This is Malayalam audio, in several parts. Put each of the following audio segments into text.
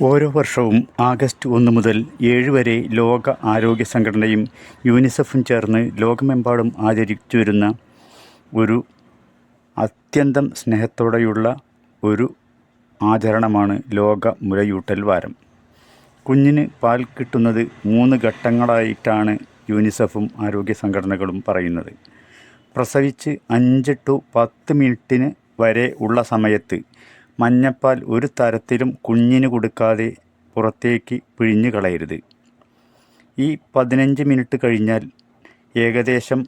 ഓരോ വർഷവും ആഗസ്റ്റ് ഒന്ന് മുതൽ ഏഴ് വരെ ലോക ആരോഗ്യ സംഘടനയും യൂണിസെഫും ചേർന്ന് ലോകമെമ്പാടും ആചരിച്ചു വരുന്ന ഒരു അത്യന്തം സ്നേഹത്തോടെയുള്ള ഒരു ആചരണമാണ് ലോക മുലയൂട്ടൽ വാരം. കുഞ്ഞിന് പാൽ കിട്ടുന്നത് മൂന്ന് ഘട്ടങ്ങളായിട്ടാണ് യൂണിസെഫും ആരോഗ്യ സംഘടനകളും പറയുന്നത്. പ്രസവിച്ച് അഞ്ച് ടു പത്ത് മിനിറ്റിന് വരെ ഉള്ള സമയത്ത് മഞ്ഞപ്പാൽ ഒരു തരത്തിലും കുഞ്ഞിന് കൊടുക്കാതെ പുറത്തേക്ക് പിഴിഞ്ഞു കളയരുത്. ഈ പതിനഞ്ച് മിനിറ്റ് കഴിഞ്ഞാൽ ഏകദേശം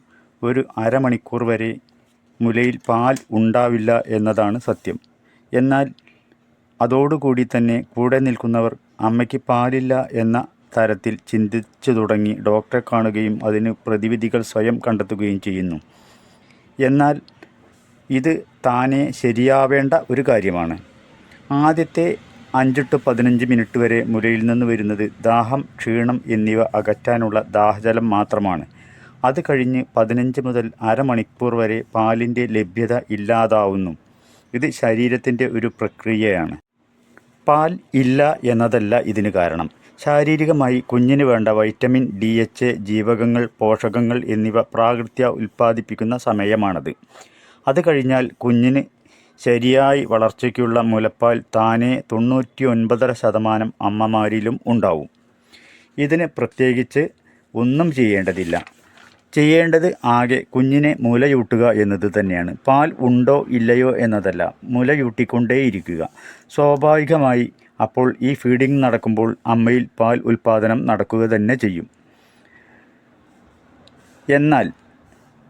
ഒരു അരമണിക്കൂർ വരെ മുലയിൽ പാൽ ഉണ്ടാവില്ല എന്നതാണ് സത്യം. എന്നാൽ അതോടുകൂടി തന്നെ കൂടെ നിൽക്കുന്നവർ അമ്മയ്ക്ക് പാലില്ല എന്ന തരത്തിൽ ചിന്തിച്ചു തുടങ്ങി ഡോക്ടറെ കാണുകയും അതിന് പ്രതിവിധികൾ സ്വയം കണ്ടെത്തുകയും ചെയ്യുന്നു. എന്നാൽ ഇത് താനെ ശരിയാവേണ്ട ഒരു കാര്യമാണ്. ആദ്യത്തെ അഞ്ച് ടു പതിനഞ്ച് മിനിറ്റ് വരെ മുലയിൽ നിന്ന് വരുന്നത് ദാഹം ക്ഷീണം എന്നിവ അകറ്റാനുള്ള ദാഹജലം മാത്രമാണ്. അത് കഴിഞ്ഞ് പതിനഞ്ച് മുതൽ അരമണിക്കൂർ വരെ പാലിന്റെ ലഭ്യത ഇല്ലാതാവുന്നു. ഇത് ശരീരത്തിന്റെ ഒരു പ്രക്രിയയാണ്. പാൽ ഇല്ല എന്നതല്ല ഇതിന് കാരണം. ശാരീരികമായി കുഞ്ഞിന് വേണ്ട വൈറ്റമിൻ ഡി എച്ച് ജീവകങ്ങൾ പോഷകങ്ങൾ എന്നിവ പ്രാകൃത്യ ഉൽപ്പാദിപ്പിക്കുന്ന സമയമാണത്. അത് കഴിഞ്ഞാൽ കുഞ്ഞിന് ശരിയായി വളർച്ചയ്ക്കുള്ള മുലപ്പാൽ താനെ തൊണ്ണൂറ്റി ഒൻപതര ശതമാനം അമ്മമാരിലും ഉണ്ടാവും. ഇതിന് പ്രത്യേകിച്ച് ഒന്നും ചെയ്യേണ്ടതില്ല. ചെയ്യേണ്ടത് ആകെ കുഞ്ഞിനെ മുലയൂട്ടുക എന്നത് തന്നെയാണ്. പാൽ ഉണ്ടോ ഇല്ലയോ എന്നതല്ല മുലയൂട്ടിക്കൊണ്ടേയിരിക്കുക. സ്വാഭാവികമായി അപ്പോൾ ഈ ഫീഡിംഗ് നടക്കുമ്പോൾ അമ്മയിൽ പാൽ ഉൽപ്പാദനം നടക്കുക തന്നെ ചെയ്യും. എന്നാൽ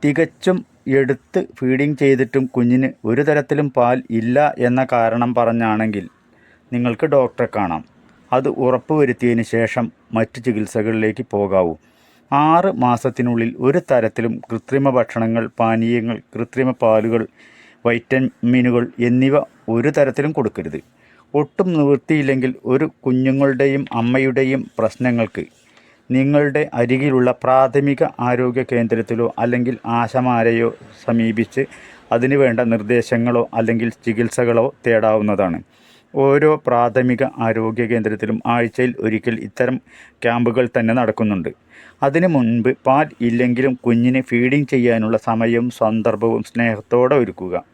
തികച്ചും എടുത്ത് ഫീഡിംഗ് ചെയ്തിട്ടും കുഞ്ഞിന് ഒരു തരത്തിലും പാൽ ഇല്ല എന്ന കാരണം പറഞ്ഞാണെങ്കിൽ നിങ്ങൾക്ക് ഡോക്ടറെ കാണാം. അത് ഉറപ്പുവരുത്തിയതിന് ശേഷം മറ്റ് ചികിത്സകളിലേക്ക് പോകാവൂ. ആറ് മാസത്തിനുള്ളിൽ ഒരു തരത്തിലും കൃത്രിമ ഭക്ഷണങ്ങൾ പാനീയങ്ങൾ കൃത്രിമ പാലുകൾ വൈറ്റമിനുകൾ എന്നിവ ഒരു തരത്തിലും കൊടുക്കരുത്. ഒട്ടും നിവൃത്തിയില്ലെങ്കിൽ ഒരു കുഞ്ഞുങ്ങളുടെയും അമ്മയുടെയും പ്രശ്നങ്ങൾക്ക് നിങ്ങളുടെ അരികിലുള്ള പ്രാഥമിക ആരോഗ്യ കേന്ദ്രത്തിലോ അല്ലെങ്കിൽ ആശമാരെയോ സമീപിച്ച് അതിനു വേണ്ട നിർദ്ദേശങ്ങളോ അല്ലെങ്കിൽ ചികിത്സകളോ തേടാവുന്നതാണ്. ഓരോ പ്രാഥമിക ആരോഗ്യ കേന്ദ്രത്തിലും ആഴ്ചയിൽ ഒരിക്കൽ ഇത്തരം ക്യാമ്പുകൾ തന്നെ നടക്കുന്നുണ്ട്. അതിനു മുൻപ് പാൽ ഇല്ലെങ്കിലും കുഞ്ഞിനെ ഫീഡിംഗ് ചെയ്യാനുള്ള സമയവും സന്ദർഭവും സ്നേഹത്തോടെ ഒരുക്കുക.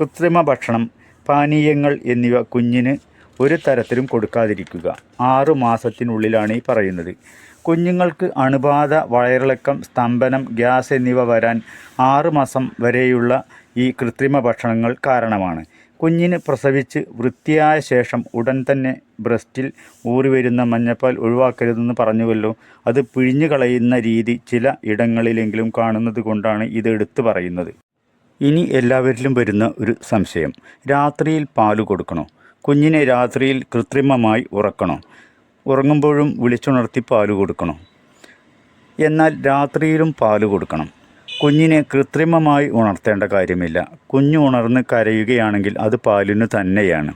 കൃത്രിമ ഭക്ഷണം പാനീയങ്ങൾ എന്നിവ കുഞ്ഞിന് ഒരു തരത്തിലും കൊടുക്കാതിരിക്കുക. ആറു മാസത്തിനുള്ളിലാണ് ഈ പറയുന്നത്. കുഞ്ഞുങ്ങൾക്ക് അണുബാധ വയറിളക്കം സ്തംഭനം ഗ്യാസ് എന്നിവ വരാൻ ആറ് മാസം വരെയുള്ള ഈ കൃത്രിമ ഭക്ഷണങ്ങൾ കാരണമാണ്. കുഞ്ഞിന് പ്രസവിച്ച് വൃത്തിയായ ശേഷം ഉടൻ തന്നെ ബ്രസ്റ്റിൽ ഊറി വരുന്ന മഞ്ഞപ്പാൽ ഒഴിവാക്കരുതെന്ന് പറഞ്ഞുവല്ലോ. അത് പിഴിഞ്ഞു കളയുന്ന രീതി ചില ഇടങ്ങളിലെങ്കിലും കാണുന്നത് കൊണ്ടാണ് ഇത് എടുത്തു പറയുന്നത്. ഇനി എല്ലാവരിലും വരുന്ന ഒരു സംശയം. രാത്രിയിൽ പാൽ കൊടുക്കണോ? കുഞ്ഞിനെ രാത്രിയിൽ കൃത്രിമമായി ഉറക്കണം. ഉറങ്ങുമ്പോഴും വിളിച്ചുണർത്തി പാൽ കൊടുക്കണം. എന്നാൽ രാത്രിയിലും പാൽ കൊടുക്കണം. കുഞ്ഞിനെ കൃത്രിമമായി ഉണർത്തേണ്ട കാര്യമില്ല. കുഞ്ഞു ഉണർന്ന് കരയുകയാണെങ്കിൽ അത് പാലിന് തന്നെയാണ്.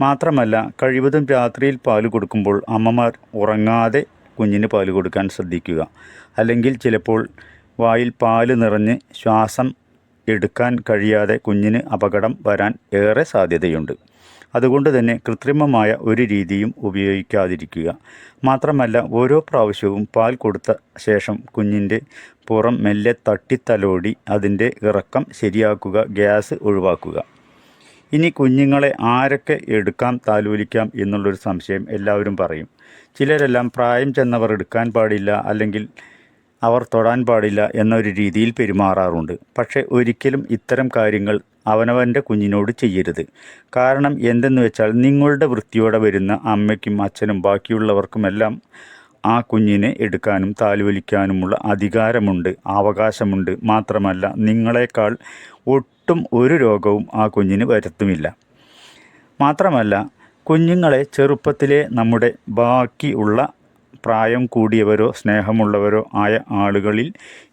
മാത്രമല്ല കഴിവതും രാത്രിയിൽ പാൽ കൊടുക്കുമ്പോൾ അമ്മമാർ ഉറങ്ങാതെ കുഞ്ഞിന് പാൽ കൊടുക്കാൻ ശ്രദ്ധിക്കുക. അല്ലെങ്കിൽ ചിലപ്പോൾ വായിൽ പാൽ നിറഞ്ഞ് ശ്വാസം എടുക്കാൻ കഴിയാതെ കുഞ്ഞിന് അപകടം വരാൻ ഏറെ സാധ്യതയുണ്ട്. അതുകൊണ്ട് തന്നെ കൃത്രിമമായ ഒരു രീതിയും ഉപയോഗിക്കാതിരിക്കുക. മാത്രമല്ല ഓരോ പ്രാവശ്യവും പാൽ കൊടുത്ത ശേഷം കുഞ്ഞിന്റെ പുറം മെല്ലെ തട്ടിത്തലോടി അതിന്റെ ഇറക്കം ശരിയാക്കുക ഗ്യാസ് ഒഴിവാക്കുക. ഇനി കുഞ്ഞുങ്ങളെ ആരൊക്കെ എടുക്കാം താലോലിക്കാം എന്നുള്ളൊരു സംശയം എല്ലാവരും പറയും. ചിലരെല്ലാം പ്രായം ചെന്നവർ എടുക്കാൻ പാടില്ല അല്ലെങ്കിൽ അവർ തൊടാൻ പാടില്ല എന്നൊരു രീതിയിൽ പെരുമാറാറുണ്ട്. പക്ഷേ ഒരിക്കലും ഇത്തരം കാര്യങ്ങൾ അവനവന്റെ കുഞ്ഞിനോട് ചെയ്യരുത്. കാരണം എന്തെന്ന് വെച്ചാൽ നിങ്ങളുടെ വൃത്തിയോടെ വരുന്ന അമ്മയ്ക്കും അച്ഛനും ബാക്കിയുള്ളവർക്കുമെല്ലാം ആ കുഞ്ഞിനെ എടുക്കാനും താലുവലിക്കാനുമുള്ള അധികാരമുണ്ട് അവകാശമുണ്ട്. മാത്രമല്ല നിങ്ങളെക്കാൾ ഒട്ടും ഒരു രോഗവും ആ കുഞ്ഞിന് വരുത്തുമില്ല മാത്രമല്ല കുഞ്ഞുങ്ങളെ ചെറുപ്പത്തിലെ നമ്മുടെ ബാക്കിയുള്ള പ്രായം കൂടിയവരോ സ്നേഹമുള്ളവരോ ആയ ആളുകളിൽ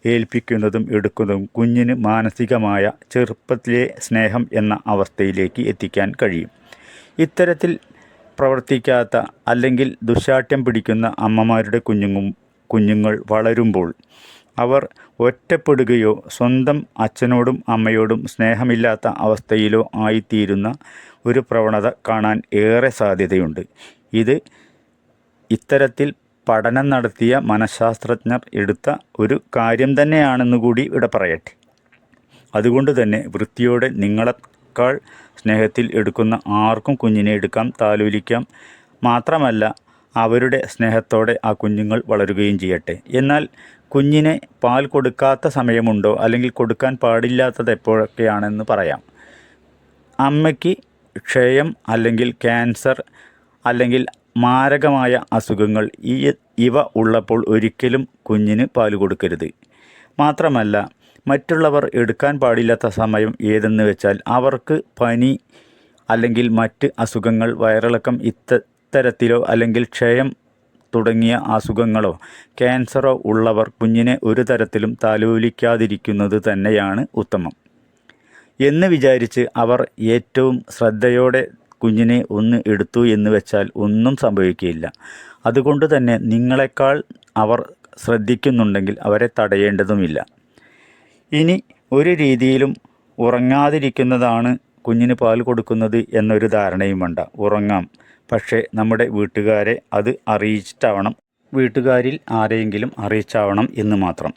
ഏൽപ്പിക്കുന്നതും എടുക്കുന്നതും കുഞ്ഞിന് മാനസികമായ ചെറുപ്പത്തിലെ സ്നേഹം എന്ന അവസ്ഥയിലേക്ക് എത്തിക്കാൻ കഴിയും. ഇത്തരത്തിൽ പ്രവർത്തിക്കാത്ത അല്ലെങ്കിൽ ദുശാഠ്യം പിടിക്കുന്ന അമ്മമാരുടെ കുഞ്ഞുങ്ങും കുഞ്ഞുങ്ങൾ വളരുമ്പോൾ അവർ ഒറ്റപ്പെടുകയോ സ്വന്തം അച്ഛനോടും അമ്മയോടും സ്നേഹമില്ലാത്ത അവസ്ഥയിലോ ആയിത്തീരുന്ന ഒരു പ്രവണത കാണാൻ ഏറെ സാധ്യതയുണ്ട്. ഇത് ഇത്തരത്തിൽ പഠനം നടത്തിയ മനഃശാസ്ത്രജ്ഞർ എടുത്ത ഒരു കാര്യം തന്നെയാണെന്ന് കൂടി ഇവിടെ പറയട്ടെ. അതുകൊണ്ട് തന്നെ വൃത്തിയോടെ നിങ്ങളെക്കാൾ സ്നേഹത്തിൽ എടുക്കുന്ന ആർക്കും കുഞ്ഞിനെ എടുക്കാം താലോലിക്കാം. മാത്രമല്ല അവരുടെ സ്നേഹത്തോടെ ആ കുഞ്ഞുങ്ങൾ വളരുകയും ചെയ്യട്ടെ. എന്നാൽ കുഞ്ഞിനെ പാൽ കൊടുക്കാത്ത സമയമുണ്ടോ? അല്ലെങ്കിൽ കൊടുക്കാൻ പാടില്ലാത്തത് എപ്പോഴൊക്കെയാണെന്ന് പറയാം. അമ്മയ്ക്ക് ക്ഷയം അല്ലെങ്കിൽ ക്യാൻസർ അല്ലെങ്കിൽ മാരകമായ അസുഖങ്ങൾ ഈ ഇവ ഉള്ളപ്പോൾ ഒരിക്കലും കുഞ്ഞിന് പാൽ കൊടുക്കരുത്. മാത്രമല്ല മറ്റുള്ളവർ എടുക്കാൻ പാടില്ലാത്ത സമയം ഏതെന്ന് വെച്ചാൽ അവർക്ക് പനി അല്ലെങ്കിൽ മറ്റ് അസുഖങ്ങൾ വയറിളക്കം ഇത്തരത്തിലോ അല്ലെങ്കിൽ ക്ഷയം തുടങ്ങിയ അസുഖങ്ങളോ ക്യാൻസറോ ഉള്ളവർ കുഞ്ഞിനെ ഒരു തരത്തിലും താലോലിക്കാതിരിക്കുന്നത് തന്നെയാണ് ഉത്തമം. എന്ന് വിചാരിച്ച് അവർ ഏറ്റവും ശ്രദ്ധയോടെ കുഞ്ഞിനെ ഒന്ന് എടുത്തു എന്ന് വെച്ചാൽ ഒന്നും സംഭവിക്കുകയില്ല. അതുകൊണ്ട് തന്നെ നിങ്ങളെക്കാൾ അവർ ശ്രദ്ധിക്കുന്നുണ്ടെങ്കിൽ അവരെ തടയേണ്ടതുമില്ല. ഇനി ഒരു രീതിയിലും ഉറങ്ങാതിരിക്കുന്നതാണ് കുഞ്ഞിന് പാൽ കൊടുക്കുന്നത് എന്നൊരു ധാരണയും വേണ്ട ഉറങ്ങാം. പക്ഷേ നമ്മുടെ വീട്ടുകാരെ അത് അറിയിച്ചിട്ടാവണം. വീട്ടുകാരിൽ ആരെയെങ്കിലും അറിയിച്ചാവണം എന്ന് മാത്രം.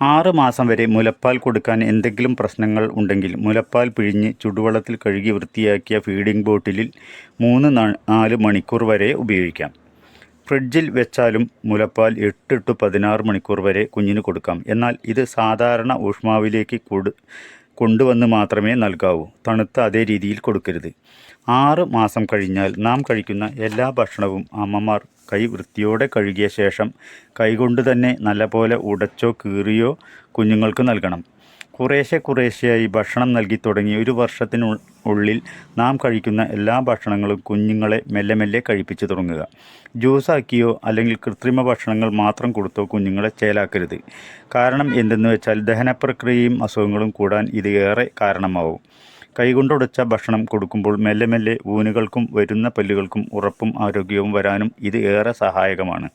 ആറ് മാസം വരെ മുലപ്പാൽ കൊടുക്കാൻ എന്തെങ്കിലും പ്രശ്നങ്ങൾ ഉണ്ടെങ്കിൽ മുലപ്പാൽ പിഴിഞ്ഞ് ചുടുവെള്ളത്തിൽ കഴുകി വൃത്തിയാക്കിയ ഫീഡിംഗ് ബോട്ടിലിൽ മൂന്ന് നാല് മണിക്കൂർ വരെ ഉപയോഗിക്കാം. ഫ്രിഡ്ജിൽ വെച്ചാലും മുലപ്പാൽ എട്ട് ടു പതിനാറ് മണിക്കൂർ വരെ കുഞ്ഞിന് കൊടുക്കാം. എന്നാൽ ഇത് സാധാരണ ഊഷ്മാവിലേക്ക് കൊടു കൊണ്ടുവന്ന് മാത്രമേ നൽകാവൂ. തണുത്ത അതേ രീതിയിൽ കൊടുക്കരുത്. ആറ് മാസം കഴിഞ്ഞാൽ നാം കഴിക്കുന്ന എല്ലാ ഭക്ഷണവും അമ്മമാർ കൈ വൃത്തിയോടെ കഴുകിയ ശേഷം കൈകൊണ്ട് തന്നെ നല്ലപോലെ ഉടച്ചോ കീറിയോ കുഞ്ഞുങ്ങൾക്ക് നൽകണം. കുറേശ്ശെ കുറേശ്ശെയായി ഭക്ഷണം നൽകി തുടങ്ങി. ഒരു വർഷത്തിനു ഉള്ളിൽ നാം കഴിക്കുന്ന എല്ലാ ഭക്ഷണങ്ങളും കുഞ്ഞുങ്ങളെ മെല്ലെ മെല്ലെ കഴിപ്പിച്ചു തുടങ്ങുക. ജ്യൂസാക്കിയോ അല്ലെങ്കിൽ കൃത്രിമ ഭക്ഷണങ്ങൾ മാത്രം കൊടുത്തോ കുഞ്ഞുങ്ങളെ ചേലാക്കരുത്. കാരണം എന്തെന്ന് വെച്ചാൽ ദഹന പ്രക്രിയയും അസുഖങ്ങളും കൂടാൻ ഇത് ഏറെ കാരണമാവും. കൈകൊണ്ടുടച്ച ഭക്ഷണം കൊടുക്കുമ്പോൾ മെല്ലെ മെല്ലെ ഊനുകൾക്കും വരുന്ന പല്ലുകൾക്കും ഉറപ്പും ആരോഗ്യവും വരാനും ഇത് ഏറെ സഹായകമാണ്.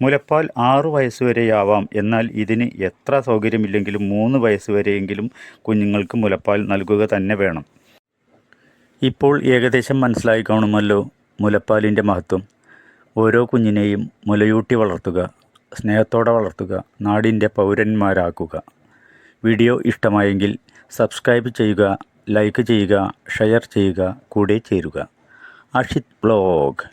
മുലപ്പാൽ ആറു വയസ്സുവരെയാവാം എന്നാൽ ഇതിന് എത്ര സൗകര്യമില്ലെങ്കിലും മൂന്ന് വയസ്സുവരെയെങ്കിലും കുഞ്ഞുങ്ങൾക്ക് മുലപ്പാൽ നൽകുക തന്നെ വേണം. ഇപ്പോൾ ഏകദേശം മനസ്സിലായി കാണുമല്ലോ മുലപ്പാലിന്റെ മഹത്വം. ഓരോ കുഞ്ഞിനെയും മുലയൂട്ടി വളർത്തുക സ്നേഹത്തോടെ വളർത്തുക നാടിന്റെ പൗരന്മാരാക്കുക. വീഡിയോ ഇഷ്ടമായെങ്കിൽ സബ്സ്ക്രൈബ് ചെയ്യുക ലൈക്ക് ചെയ്യുക ഷെയർ ചെയ്യുക കൂടെ ചേരുക. അഷിത് ബ്ലോഗ്